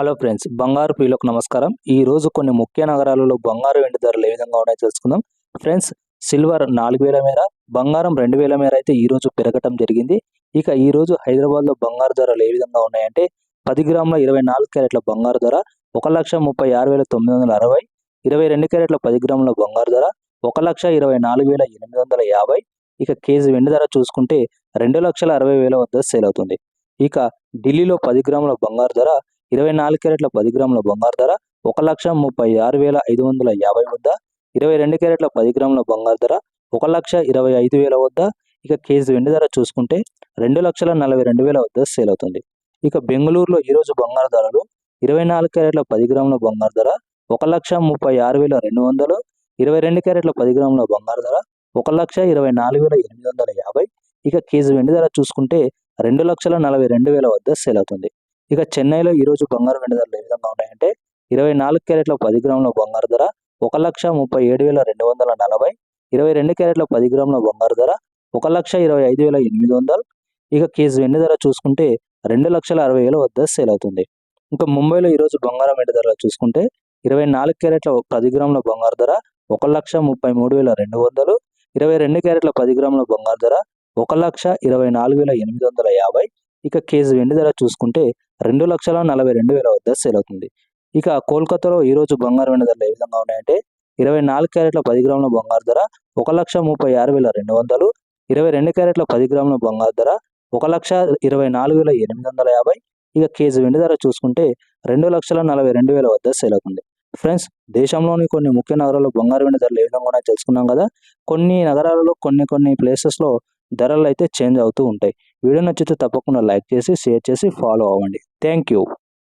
Hello friends బంగారు ప్రియులకు నమస్కారం. ఈ రోజు కొన్ని ముఖ్య నగరాలలో బంగారు వెండి ధరలు ఏ విధంగా ఉన్నాయో తెలుసుకుందాం. ఫ్రెండ్స్ సిల్వర్ నాలుగు వేల మేర బంగారం రెండు వేల మేర అయితే ఈ రోజు పెరగటం జరిగింది. ఇక ఈ రోజు హైదరాబాద్లో బంగారు ధరలు ఏ విధంగా ఉన్నాయంటే పది గ్రాముల ఇరవై నాలుగు క్యారెట్ల బంగారు ధర ఒక లక్ష ముప్పై ఆరు వేల తొమ్మిది వందల అరవై ఇరవై రెండు క్యారెట్ల పది గ్రాముల బంగారు ధర ఒక లక్ష ఇరవై నాలుగు వేల ఎనిమిది వందల యాభై. ఇక కేజీ వెండి ధర చూసుకుంటే రెండు లక్షల అరవై వేల వద్ద సేల్ అవుతుంది. ఇక ఢిల్లీలో పది గ్రాముల బంగారు ధర ఇరవై నాలుగు క్యారెట్ల పది గ్రాముల బంగారు ధర ఒక లక్ష ముప్పై ఆరు వేల ఐదు వందల యాభై వద్ద. ఇరవై రెండు క్యారెట్ల పది గ్రాముల బంగారు ధర ఒక లక్ష ఇరవై ఐదు వేల వద్ద. ఇక కేజీ వెండి ధర చూసుకుంటే రెండు లక్షల నలభై రెండు వేల వద్ద సేల్ అవుతుంది. ఇక బెంగళూరులో ఈరోజు బంగారు ధరలు ఇరవై నాలుగు క్యారెట్ల పది గ్రాముల బంగారు ధర ఒక లక్ష ముప్పై ఆరు వేల రెండు వందలు. ఇరవై రెండు క్యారెట్ల పది గ్రాముల బంగారు ధర ఒక లక్ష ఇరవై నాలుగు వేల ఎనిమిది వందల యాభై. ఇక కేజీ వెండి ధర చూసుకుంటే రెండు లక్షల నలభై రెండు వేల వద్ద సేల్ అవుతుంది. ఇక చెన్నైలో ఈరోజు బంగారు వెండి ధరలు ఏ విధంగా ఉన్నాయంటే ఇరవై నాలుగు క్యారెట్ల పది గ్రాముల బంగారు ధర ఒక లక్ష ముప్పై ఏడు వేల రెండు వందల నలభై ఇరవై రెండు క్యారెట్ల పది గ్రాముల బంగారు ధర ఒక లక్ష ఇరవై ఐదు వేల ఎనిమిది వందలు. ఇక కేజీ వెండి ధర చూసుకుంటే రెండు లక్షల అరవై వేల వద్ద సేల్ అవుతుంది. ఇంకా ముంబైలో ఈరోజు బంగారం వెండి ధరలు చూసుకుంటే ఇరవై నాలుగు క్యారెట్ల పది గ్రాముల బంగారు ధర ఒక లక్ష ముప్పై మూడు వేల రెండు వందలు. ఇరవై రెండు క్యారెట్ల పది గ్రాముల బంగారు ధర ఒక లక్ష ఇరవై నాలుగు వేల ఎనిమిది వందల యాభై. ఇక కేజీ వెండి ధర చూసుకుంటే రెండు లక్షల నలభై రెండు వేల వద్ద సేల్ అవుతుంది. ఇక కోల్కతాలో ఈరోజు బంగారు వెండి ధరలు ఏ విధంగా ఉన్నాయంటే ఇరవై నాలుగు క్యారెట్ల పది గ్రాముల బంగారు ధర ఒక లక్ష ముప్పై ఆరు వేల రెండు వందలు ఇరవై రెండు క్యారెట్ల పది గ్రాముల బంగారు ధర ఒక లక్ష ఇరవై నాలుగు వేల ఎనిమిది వందల యాభై. ఇక కేజీ వెండి ధర చూసుకుంటే రెండు లక్షల నలభై రెండు వేల వద్ద సేల్ అవుతుంది. ఫ్రెండ్స్ దేశంలోని కొన్ని ముఖ్య నగరాల్లో బంగారు వెండి ధరలు ఏ విధంగా ఉన్నాయో తెలుసుకున్నాం కదా? కొన్ని నగరాలలో కొన్ని కొన్ని ప్లేసెస్లో ధరలు అయితే చేంజ్ అవుతూ ఉంటాయి. వీడియో నచ్చితే తప్పకుండా లైక్ చేసి షేర్ చేసి ఫాలో అవ్వండి. Thank you